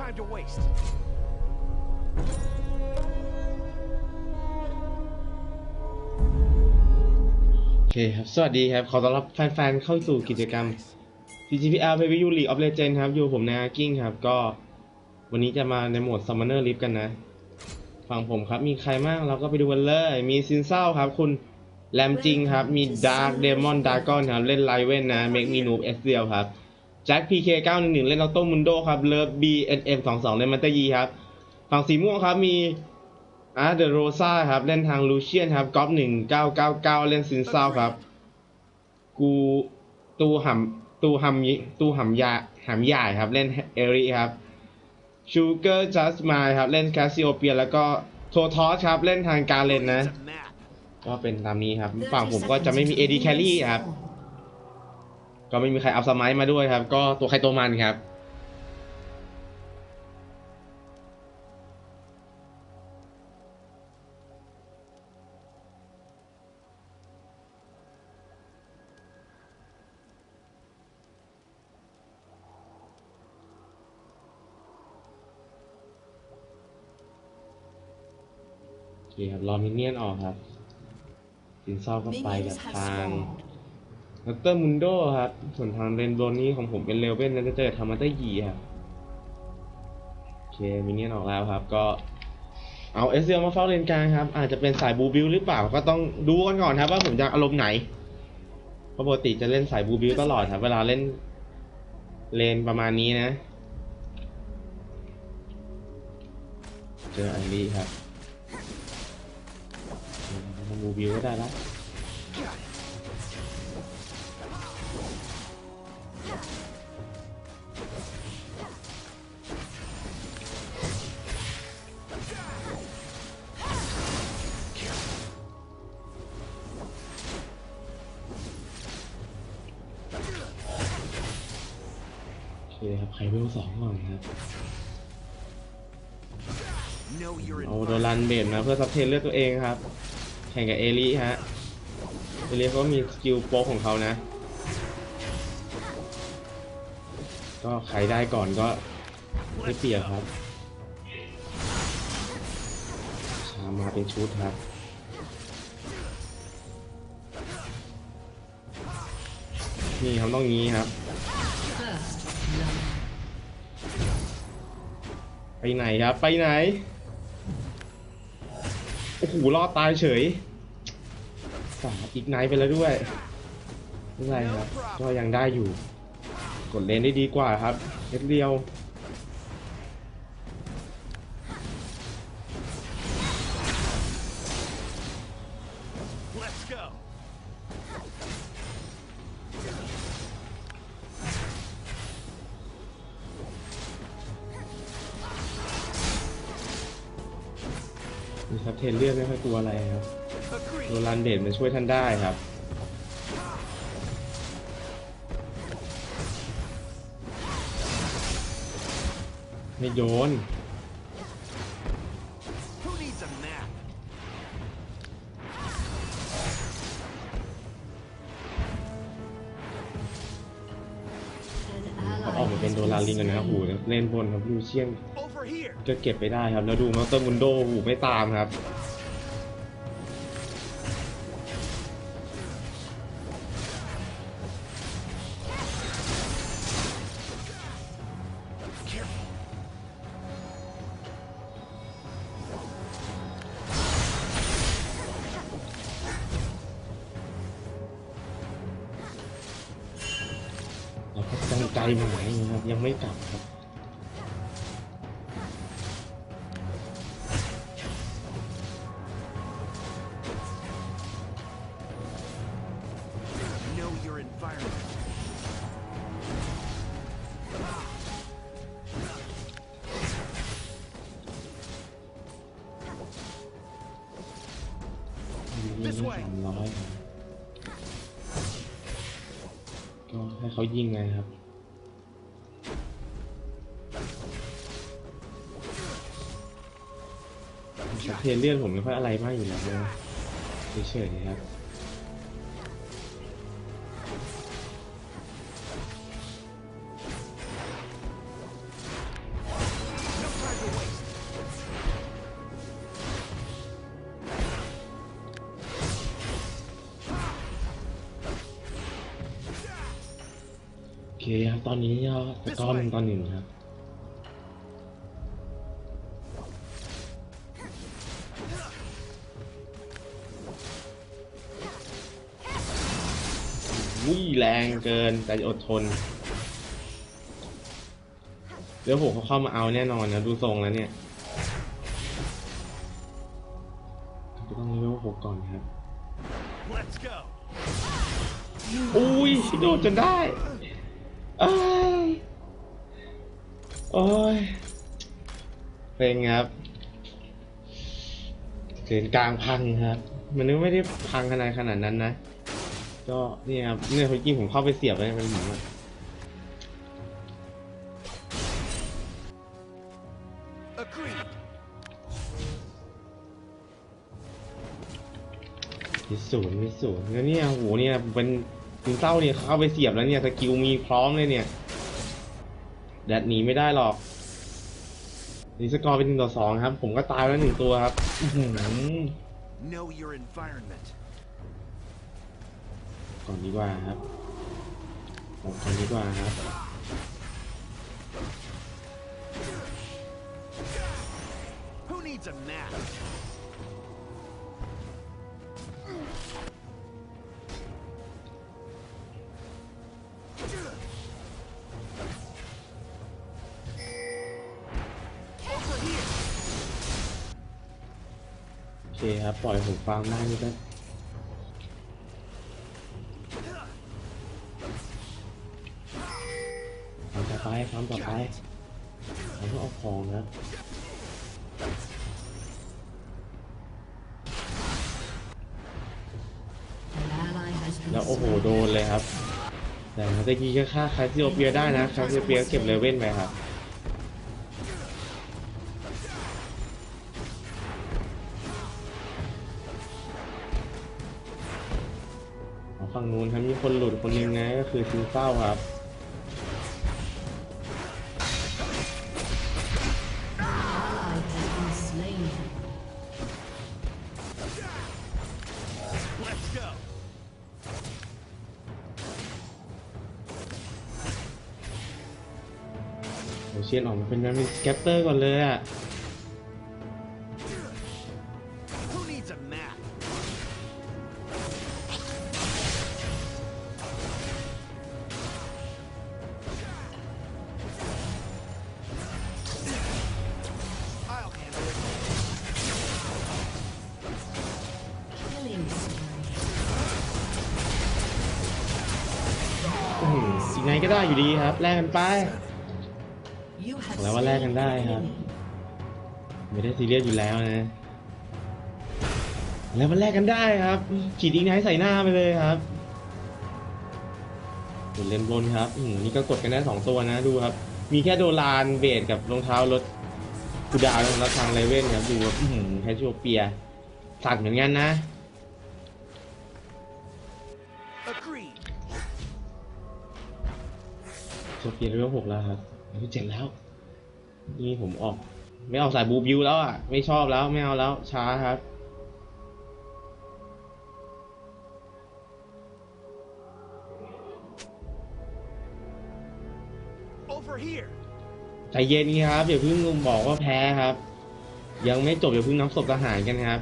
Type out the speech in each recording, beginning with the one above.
time to waste. โอเคครับ สวัสดีครับ ขอต้อนรับแฟนๆ เข้าสู่กิจกรรม CGPL p a y u League of Legends ครับ อยู่ผมนากิ้งครับ ก็ วันนี้จะมาในโหมด Summoner Lift กันนะฝั่งผมครับ มีใครบ้าง เราก็ไปดูกันเลย มีซินเซาครับ คุณแรมจริงครับ มี Dark Demon Dragon ครับ เล่นไลเว่นนะ Make Me Noob S เดียวครับ Jack PK 911เล่น Auto Mundo ครับ Love BNM 22เล่นมันเตยีครับ ฝั่งสีม่วงครับมีอาร์เดโรซาครับ เล่นทางลูเชียนครับก๊อฟหนึ่งเก้าเก้าเก้าเล่นซินเซาครับ กูตูหำตูหำยิตูหำยาหำใหญ่ครับ เล่นเอริครับชูเกอร์จัสมาครับ เล่นแคสซิโอเปีย แล้วก็โททอสครับ เล่นทางการเลนนะ ก็เป็นตามนี้ครับ ฝั่งผมก็จะไม่มีเอดีแคลรี่ครับ ก็ไม่มีใครอัพสมัยมาด้วยครับ ก็ตัวใครตัวมันครับ โอเคครับ รอมินเนี่ยนออกครับสินเศร้าก็ไปกับทาง นัตเตอร์มุนโดครับ ส่วนทางเรนโบนี้ของผมเป็นเลเว่นนัตเตอร์ทำมาได้ยีครับ โอเคมินเนี่ยนออกแล้วครับ ก็เอาเอสเซียมาเฝ้าเลนกลางครับ อาจจะเป็นสายบูบิลหรือเปล่า ก็ต้องดูกันก่อนครับ ว่าผมจะอารมณ์ไหนปกติจะเล่นสายบูบิลตลอดครับ เวลาเล่นเลนประมาณนี้นะ เจอไอรีครับบูบิวก็ได้ละ โอเคครับไคเวลสองก่อนครับ Know your เอาโด environment. รันเบดมาเพื่อซับเทนเลือดตัวเองครับ แข่งกับเอลิฮะเอลิเขามีสกิลโป๊กของเขานะ ก็ใครได้ก่อนก็ได้เปรียบครับชามาเป็นชุดครับนี่ครับต้องงี้ครับ ไปไหนครับ ไปไหน โอ้โห รอดตายเฉยสาอีกไนไปแล้วด้วยไม่เป็นไรครับ ก็ยังได้อยู่ กดเลนได้ดีกว่าครับเล็ดเดียว ช่วยท่านได้ครับ ไม่โยนเขาออกมาเป็นโดราลิงกันนะครับหูเล่นบนครับลูเชียน Over here. ก็เก็บไปได้ครับ แล้วดูมาสเตอร์มุนโดหูไม่ตามครับ environment. ยิงได้สามร้อยครับก็ให้เขายิงไงครับสะเทนเลือดผมไม่ค่อยอะไรมากอยู่แล้วนะเฉยๆครับ ครับตอนนี้ยอดสกอร์หนึ่งต่อหนึ่งครับวิ่งแรงเกินแต่อดทน เดี๋ยวผมเขาเข้ามาเอาแน่นอนนะดูทรงแล้วเนี่ยต้องเลเวลหกก่อนครับ Let's go. อุ้ยโดนจนได้อ้าย โอ้ยเป็นครับเกินกลางพังครับ มันนึกไม่ได้พังขนาดขนาดนั้นนะ ก็นี่ครับเนี่ยเมื่อกี้ผมเข้าไปเสียบแล้วมันหมุนอะมีศูนย์มีศูนย์แล้วเนี่ยโหเนี่ยเป็น ถึงเศร้าเนี่ยเข้าไปเสียบแล้วเนี่ยสกิลมีพร้อมเลยเนี่ยแดดหนีไม่ได้หรอกนี่สกอร์เป็นหนึ่งต่อสองครับ ผมก็ตายแล้วหนึ่งตัวครับอื้อหือ Know your environment. ก่อนดีกว่าครับออกก่อนดีกว่าครับ คครับ ปล่อยผมฟังได้นี่ก็ฟังต่อไปฟังต่อไปเราต้องเอาของครับ An ally has been แล้วโอ้โหโดนเลยครับ แต่เมื่อกี้ก็ฆ่าคาซิโอเปียได้นะคาซิโอเปียเก็บเลเว่นไปครับ ฝั่งนู้นครับมีคนหลุดคนหนึงนะก็คือซิงเศ้าครับโอเชียนออกมาเป็นแมนเป็นสแกปเตอร์ก่อนเลยอะ ไงก็ได้อยู่ดีครับแลกกันไปแล้วว่าแลกกันได้ครับ ไม่ได้ซีเรียสอยู่แล้วนะ แล้วมันแลกกันได้ครับฉีดอีกไนท์ใส่หน้าไปเลยครับกดเลนบนครับอืมนี่ก็กดกันได้สองตัวนะดูครับ มีแค่โดลานเบสกับรองเท้ารถกูดาวแล้วทางเลเว่นครับดูครับแคชชัวเปียสั่นเหมือนกันนะ โซเฟียเลเวลหกแล้วครับเลเวลเจ็ดแล้ว นี่ผมออก ไม่ออกสายบูบิวแล้วอะ ไม่ชอบแล้วไม่เอาแล้ว ช้าครับ Over here. ใจเย็นครับอย่าเพิ่งบอกว่าแพ้ครับ ยังไม่จบอย่าเพิ่งนับศพทหารกันครับ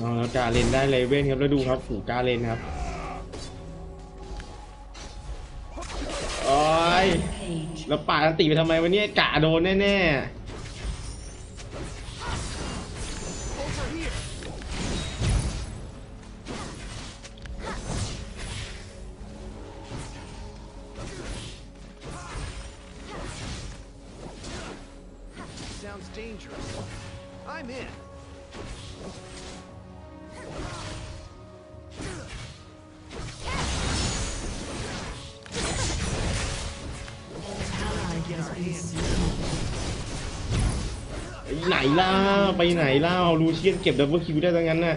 เอาแล้วกาเลนได้เลเว่นครับแล้วดูครับผูกาเลนครับโอ้ยแล้วป่าดอันติไปทำไมวันนี้กะโดนแน่ๆ slain. ไหนล่ะไปไหนเล่าลูเชียนเก็บดับเบิลคิวได้ทั้งนั้นน่ะ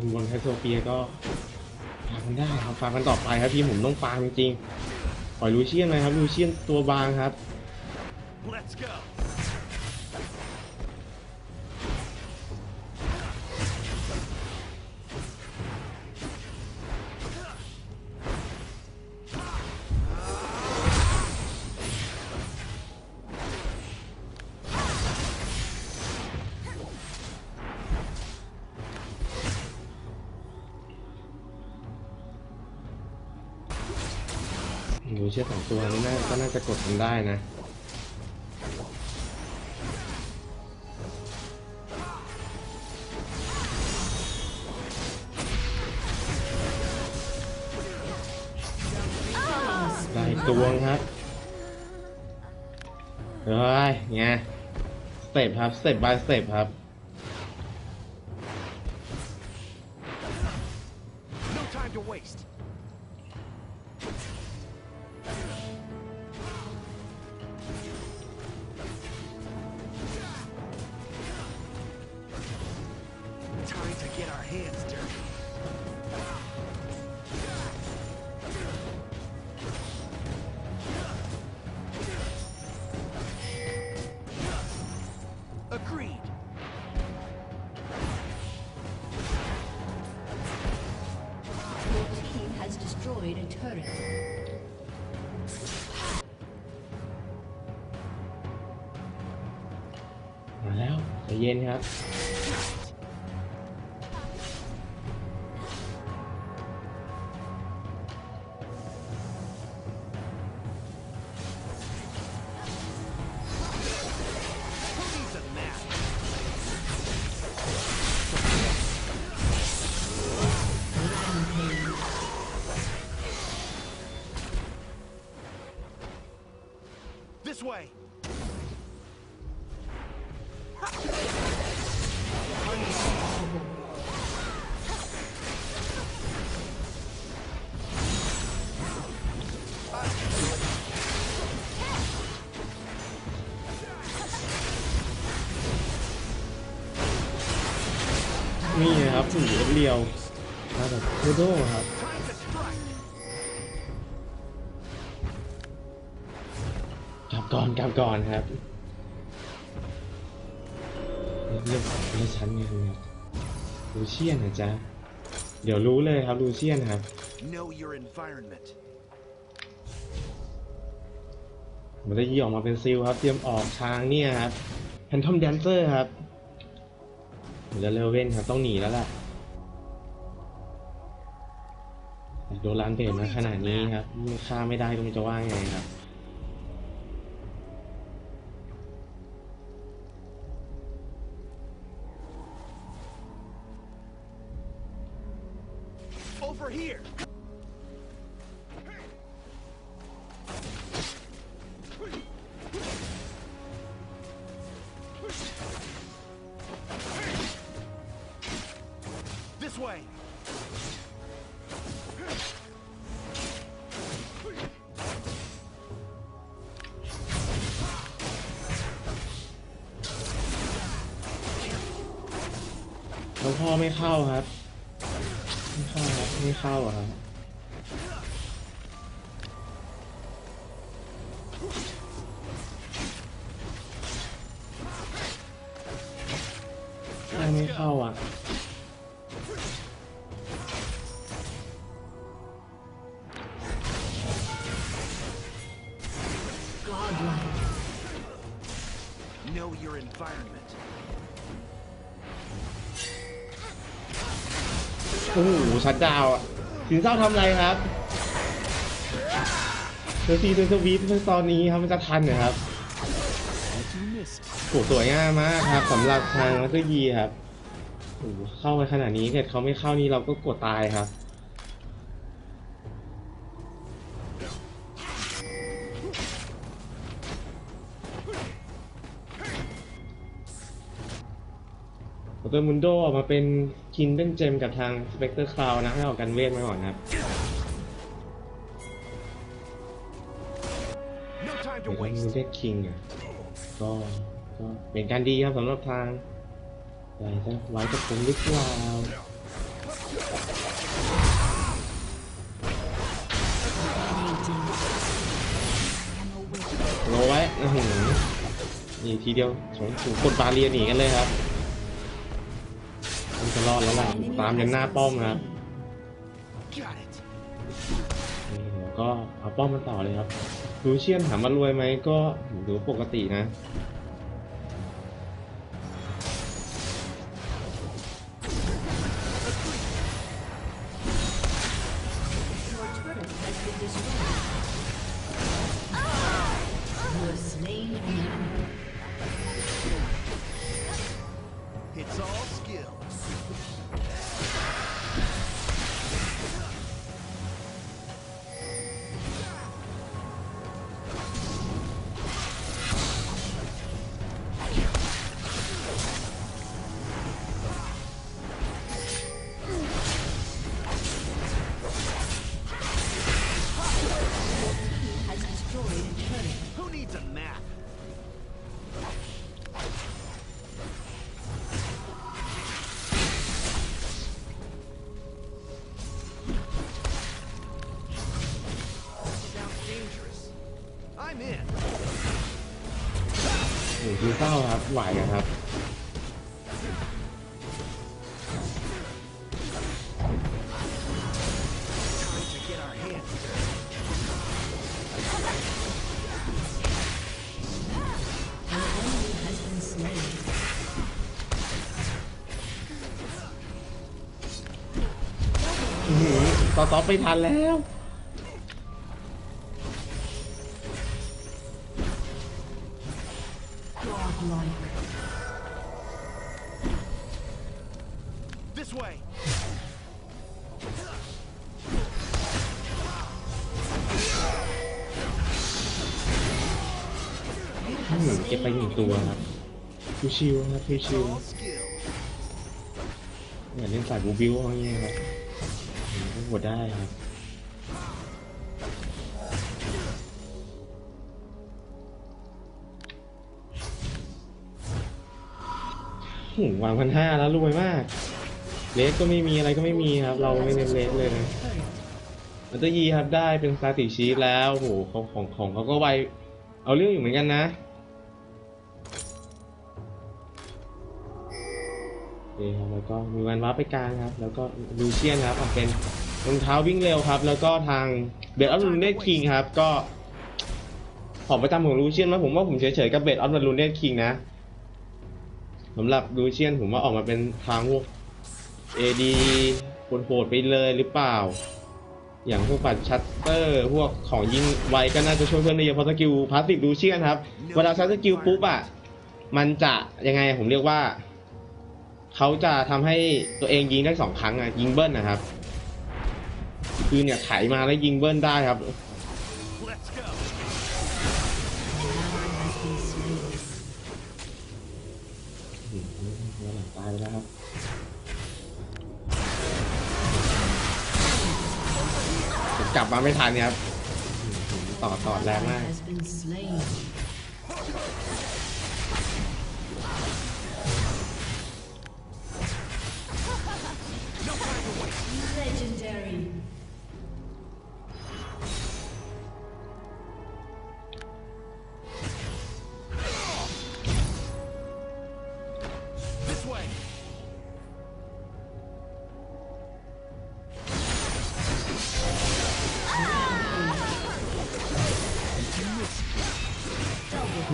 บนบนแคสโซเปียก็ฟาร์มกันได้ครับฟาร์มกันต่อไปครับพี่ผมต้องฟาร์มจริงๆปล่อยลูเชียนนะครับลูเชียนตัวบางครับ เชื่อสองตัวนี่น่าก็น่าจะกดกันได้นะได้ตัวครับเฮ้ยไงสเต็ปครับสเต็ปบายสเต็ปครับ เย็นครับ นี่นะครับผู้หญิงเรียวมาแบบโคโดครับ Time to strike. กลับก่อนกลับก่อนครับเรื่องเรื่องชั้นไงครับลูเชียนนะจ๊ะ เดี๋ยวรู้เลยครับลูเชียนครับ Know your environment. มันจะยี่ออกมาเป็นซิลครับ เตรียมออกทางเนี่ยครับแพนทอมแดนเซอร์ครับ เหลือเลเว่นครับต้องหนีแล้วล่ะโดนลานเบรมาขนาดนี้ครับไม่ฆ่าไม่ได้ก็ไม่จะว่าไงครับ เข้าครับไม่เข้าครับไม่เข้าอะครับไม่ไม่เข้าอะ โอ้โหชัดดาวอะสินเศร้าทำอะไรครับเซอร์ซีเซอร์สวีทเพื่อตอนนี้ครับมันจะทันเหรอครับโอ้สวยงามมากครับสำหรับทางลัตเตอร์ยีครับโอ้เข้าไปขนาดนี้เกิดเขาไม่เข้านี่เราก็กดตายครับ เตอร์มุนโดออกมาเป็นคินเดนเจมกับทางสเปกเตอร์คลาวนะ ให้ออกกันเวทมาก่อนครับ No time เดี๋ to ยกคิงอะก็ก็เป็นการดีครับสำหรับทางแต่จะไว้กับผมหรือเปล่าโลไว้อื้อหือนี่ทีเดียวสองถึงกดบาเรียหนีกันเลยครับ รอดแล้วล่ะตามยันหน้าป้อมครับ Got it. นี่แล้วก็เอาป้อมมันต่อเลยครับ รูเชียนถามว่ารวยไหมก็ถือปกตินะ ไหวนะครับต่อต่อไปทันแล้ว Godlike. This way. อื้อหือเก็บไปหนึ่งตัวครับชิวๆครับชิว All skill. ๆเหมือนเล่นสายบูบิวเขาอย่างเงี้ยครับอืมก็หัวได้ครับ หวางพันห้าแล้วรวยมากเลสก็ไม่มีอะไรก็ไม่มีครับ เราไม่เน้นเลสเลยนะ Turret. อันเตอร์ยีครับได้เป็นสตาติชีสแล้วโหของของของเขาก็ไวเอาเรื่องอยู่เหมือนกันนะโอเคครับแล้วก็มีวันวับไปกลางครับ แล้วก็ลูเชียนครับเป็นรองเท้าวิ่งเร็วครับ แล้วก็ทางเบดออฟลูนเดคิงครับ ก็ของประจำของลูเชียนนะผมว่าผมเฉยๆกับเบดออฟลูนเดคิงนะ สำหรับลูเชียนผมว่าออกมาเป็นทางพวกเอดีโหดไปเลยหรือเปล่า อย่างพวกปัดชัตเตอร์พวกของยิงไวก็น่าจะช่วยเพื่อนได้เยอะเพราะสกิลพาสติฟดูเชียนครับเวลาใช้สกิลปุ๊บอะมันจะยังไงผมเรียกว่าเขาจะทำให้ตัวเองยิงได้สองครั้งอะยิงเบิ้ลนะครับ คือเนี่ยไถมาแล้วยิงเบิ้ลได้ครับายแล้วครับผมกลับมาไม่ทันเนี่ยครับต่อต่อแรงมาก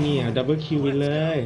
นี่อะดับเบิลคิวไปเลย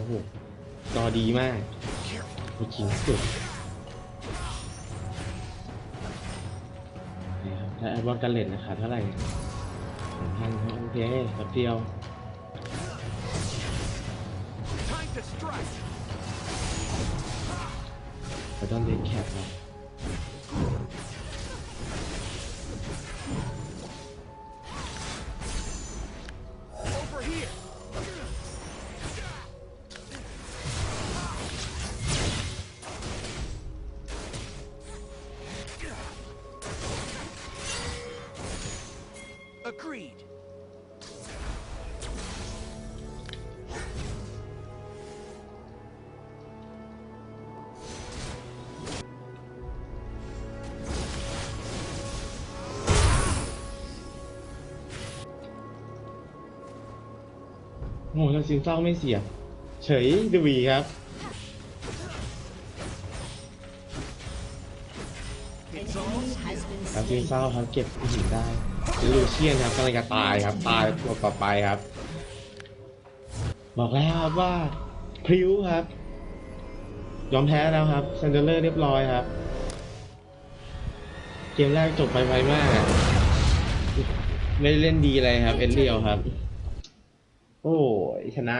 อ้โหจอดีมากโอ้จริงสุดนะครับถ้าแอดวอนกันเลตนะคะเท่าไหร่สองพันโอเคแป๊บเดียว Time to strike. เราต้องเล่นแคปครั หเราซิงเศร้าไม่เสียบ เฉยดูวีครับครับซิงซีนเศร้าครับเก็บหินได้ลูเชียนครับกำลังจะตายครับ ตายตัวต่อไปครับ บอกแล้วครับว่าพริ้วครับ ยอมแพ้แล้วครับเซนเดอร์เลอร์เรียบร้อยครับ เกมแรกจบไปไวมากไม่ได้เล่นดีอะไรครับ เอ็นเรียวครับ โอ้ยชนะ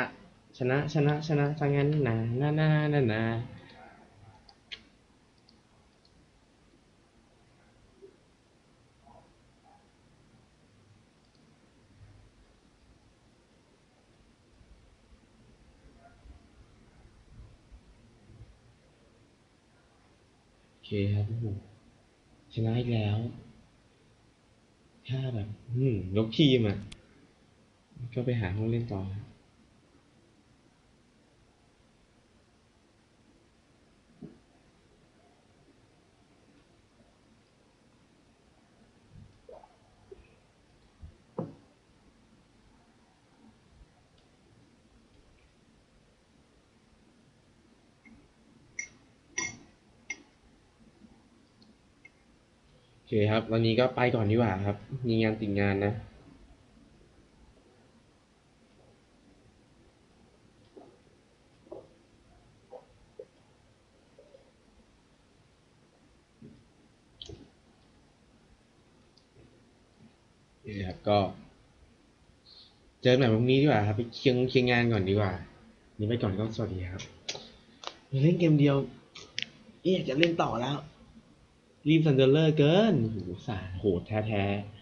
ชนะ ชนะ ชนะซะงั้นนะน่าน่าน่าน่าโอเคครับโอ้โหชนะอีกแล้ว ถ้าแบบ อืมยกทีมอะ ก็ไปหาห้องเล่นต่อครับโอเคครับ วันนี้ก็ไปก่อนดีกว่าครับ มีงานติดงานนะ นี่ครับก็ เจอกันใหม่พรุ่งนี้ดีกว่าครับไปเคียงเคียงงานก่อนดีกว่านี่ไปก่อนก็สวัสดีครับเล่นเกมเดียวเอ๊ะอยากจะเล่นต่อแล้ว รีบซันเดอร์เลอร์เกินโหสารโหดแท้ๆ